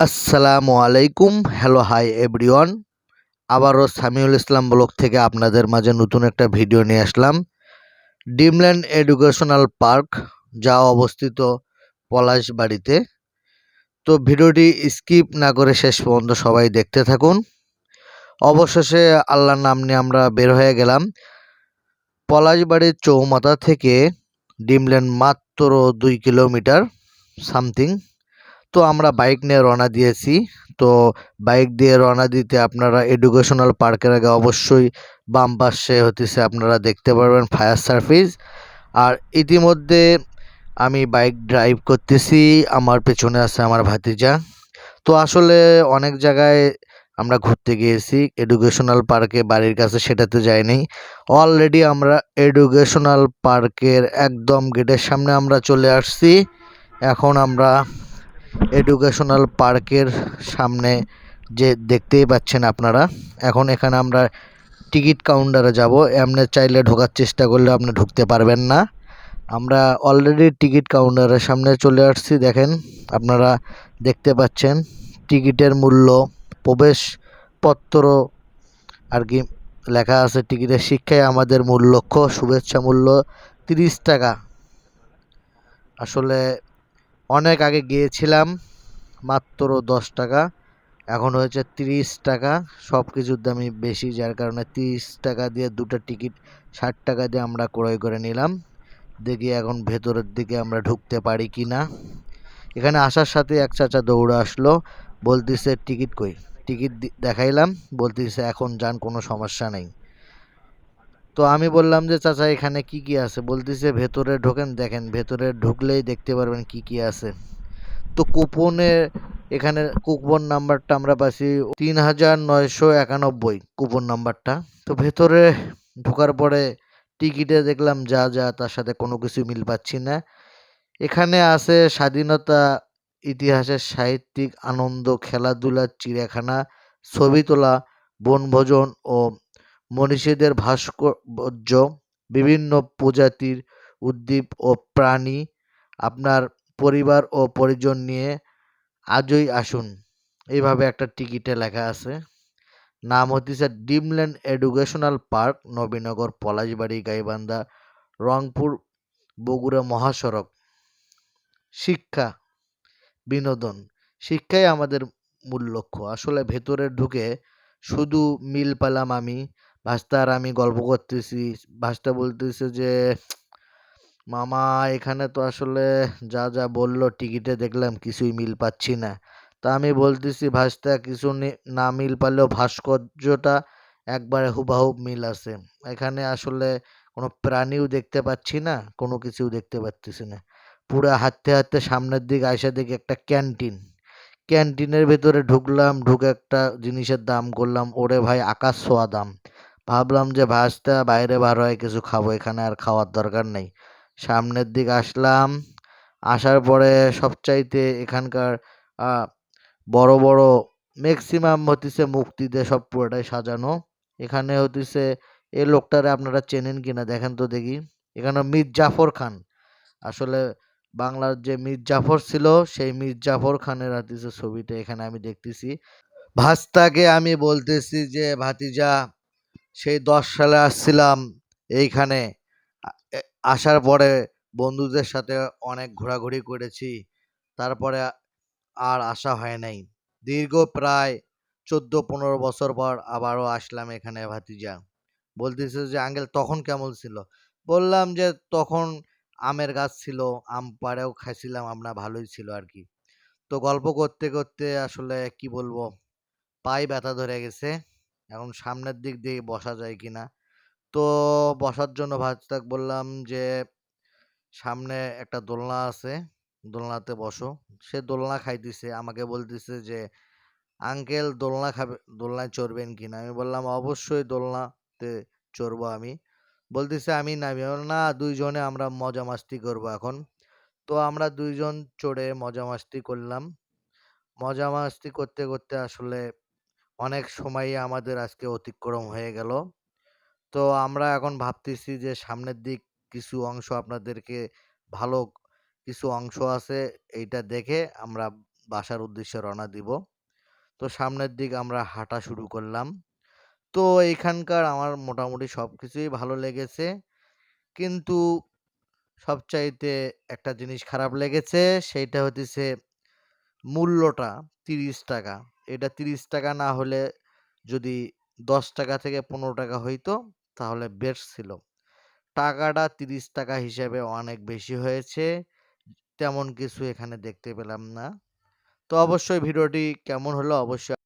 আসসালামু আলাইকুম। Hello hi everyone আবারও সামিউল ইসলাম ব্লগ থেকে আপনাদের মাঝে নতুন একটা ভিডিও নিয়ে আসলাম। ডিমল্যান্ড এডুকেশনাল পার্ক, যা অবস্থিত পলাশবাড়িতে তো ভিডিওটি স্কিপ না করে শেষ পর্যন্ত সবাই দেখতে থাকুন। অবশেষে আল্লাহর নাম নিয়ে আমরা বের হয়ে গেলাম। পলাশবাড়ির চৌমাথা থেকে ডিমল্যান্ড মাত্র দুই কিলোমিটার, সামথিং। তো আমরা বাইক নিয়ে রওনা দিয়েছি। তো বাইক দিয়ে রওনা দিতে আপনারা এডুকেশনাল পার্কের আগে অবশ্যই বাম পাশে হতেছে আপনারা দেখতে পারবেন ফায়ার সার্ভিস আর ইতিমধ্যে আমি বাইক ড্রাইভ করতেছি, আমার পেছনে আছে আমার ভাতিজা। তো আসলে অনেক জায়গায় আমরা ঘুরতে গিয়েছি এডুকেশনাল পার্কে বাড়ির কাছে সেটাতে যাইনি। অলরেডি আমরা এডুকেশনাল পার্কের একদম গেটের সামনে আমরা চলে আসছি। এখন আমরা এডুকেশনাল পার্কের সামনে যে দেখতেই পাচ্ছেন আপনারা, এখন এখানে আমরা টিকিট কাউন্টারে যাব। এমনি চাইলে ঢোকার চেষ্টা করলে আপনি ঢুকতে পারবেন না। আমরা অলরেডি টিকিট কাউন্টারের সামনে চলে আসছি, দেখেন আপনারা দেখতে পাচ্ছেন টিকিটের মূল্য, প্রবেশপত্র, আর কি লেখা আছে টিকিটের শিক্ষায় আমাদের মূল লক্ষ্য, শুভেচ্ছা মূল্য তিরিশ টাকা। আসলে অনেক আগে গিয়েছিলাম, মাত্র দশ টাকা, এখন হয়েছে তিরিশ টাকা। সব কিছুর দামই বেশি, যার কারণে তিরিশ টাকা দিয়ে দুটো টিকিট ষাট টাকা দিয়ে আমরা ক্রয় করে নিলাম। দেখি এখন ভেতরের দিকে আমরা ঢুকতে পারি কি না এখানে আসার সাথে এক চাচা দৌড়ে আসলো, বলতেছে, টিকিট কই? টিকিট দেখাইলাম, বলতেছে, এখন যান, কোনো সমস্যা নেই। তো আমি বললাম যে, চাচা, এখানে কি কি আছে? বলতেছে, ভেতরে ঢোকেন, দেখেন, ভেতরে ঢুকলেই দেখতে পারবেন কি কি আছে। তো কুপনে এখানে কুপন নাম্বারটা আমরা পাচ্ছি তিন হাজার নয়শো একানব্বই, কুপন নাম্বারটা। তো ভেতরে ঢোকার পরে টিকিটে দেখলাম যা যা, তার সাথে কোনো কিছু মিল পাচ্ছি না। এখানে আছে স্বাধীনতা ইতিহাসের সাহিত্যিক আনন্দ খেলাধুলার চিড়িয়াখানা, ছবি তোলা, বনভোজন ও মনীষীদের ভাস্কর্য, বিভিন্ন প্রজাতির উদ্দীপ ও প্রাণী আপনার পরিবার ও পরিজন নিয়ে আজই আসুন। এইভাবে একটা টিকিটে লেখা আছে। নাম হচ্ছে ডিমল্যান্ড এডুকেশনাল পার্ক, নবীনগর, পলাশবাড়ি, গাইবান্ধা, রংপুর, বগুড়া মহাসড়ক। শিক্ষা, বিনোদন, শিক্ষাই আমাদের মূল লক্ষ্য। আসলে ভেতরে ঢুকে শুধু মিল পেলাম আমি ভাস্তা আর আমি গল্প করতেছি। ভাস্তা বলতেছে যে, মামা, এখানে তো আসলে যা যা বলল টিকিটে দেখলাম কিছুই মিল পাচ্ছি না। তা আমি বলতেছি ভাস্তা কিছু না মিল পারলেও ভাস্কর্যটা একবারে হুবাহুব মিল আছে। এখানে আসলে কোনো প্রাণীও দেখতে পাচ্ছি না, কোনো কিছুও দেখতে পাচ্ছি না। পুরো হাঁটতে হাঁটতে সামনের দিকে আইসা দেখি একটা ক্যান্টিন। ক্যান্টিনের ভেতরে ঢুকলাম, ঢুকে একটা জিনিসের দাম করলাম, ওরে ভাই, আকাশ ছোঁয়া দাম। ভাবলাম যে ভাসটা বাইরে বার হয়ে কিছু খাব, এখানে আর খাওয়ার দরকার নেই। সামনের দিকে আসলাম, আসার পরে সবচাইতে এখানকার বড় বড় ম্যাক্সিমাম হতিছে মুক্তি দিয়ে সব পুরোটাই সাজানো। এখানে হতিছে এই লোকটারে আপনারা চেনেন কিনা দেখেন তো দেখি। এখানে মীর জাফর খান। আসলে বাংলার যে মীর জাফর ছিল, সেই মীর জাফর খানের হতিছে ছবিটা এখানে আমি দেখতেছি। ভাস্তাকে আমি বলতেছি যে, ভাতিজা সেই দশ সালে আসছিলাম এইখানে। আসার পরে বন্ধুদের সাথে অনেক ঘোরাঘুরি করেছি। তারপরে আর আসা হয় নাই। দীর্ঘ প্রায় চোদ্দ পনেরো বছর পর আবারও আসলাম এখানে ভাতিজা। বলতেছে যে আঙ্গেল তখন কেমন ছিল? বললাম যে, তখন আমের গাছ ছিল, আম পাড়েও খাইছিলাম আমরা ভালোই ছিল আর কি। তো গল্প করতে করতে আসলে কি বলব পাই ব্যথা ধরে গেছে। এখন সামনের দিক দিয়ে বসা যায় কি না তো বসার জন্য ভাজতাক বললাম যে, সামনে একটা দোলনা আছে, দোলনাতে বসো। সে দোলনা খাইতেছে, আমাকে বলতেছে যে, আঙ্কেল, দোলনা খাবে, দোলনায় চড়বেন কি না আমি বললাম, অবশ্যই দোলনাতে চড়বো আমি। বলতেছে, আমি নামি না, দুইজনে আমরা মজা মাস্তি করব এখন। তো আমরা দুইজন চড়ে মজা মাস্তি করলাম। মজা মাস্তি করতে করতে আসলে অনেক সময়ই আমাদের আজকে অতিক্রম হয়ে গেল তো আমরা এখন ভাবতেছি যে, সামনের দিক কিছু অংশ আপনাদেরকে ভালো কিছু অংশ আছে, এইটা দেখে আমরা বাসার উদ্দেশ্যে রওনা দিব। তো সামনের দিক আমরা হাঁটা শুরু করলাম। তো এইখানকার আমার মোটামুটি সব কিছুই ভালো লেগেছে। কিন্তু সবচাইতে একটা জিনিস খারাপ লেগেছে, সেইটা হইতেছে মূল্যটা ৳৩০ এটা ৳৩০ না হলে যদি ৳১০ থেকে ৳১৫ হইতো, তাহলে বেশ ছিল। টাকাটা ৳৩০ হিসেবে অনেক বেশি হয়েছে। তেমন কিছু এখানে দেখতে পেলাম না। তো অবশ্যই ভিডিওটি কেমন হলো অবশ্যই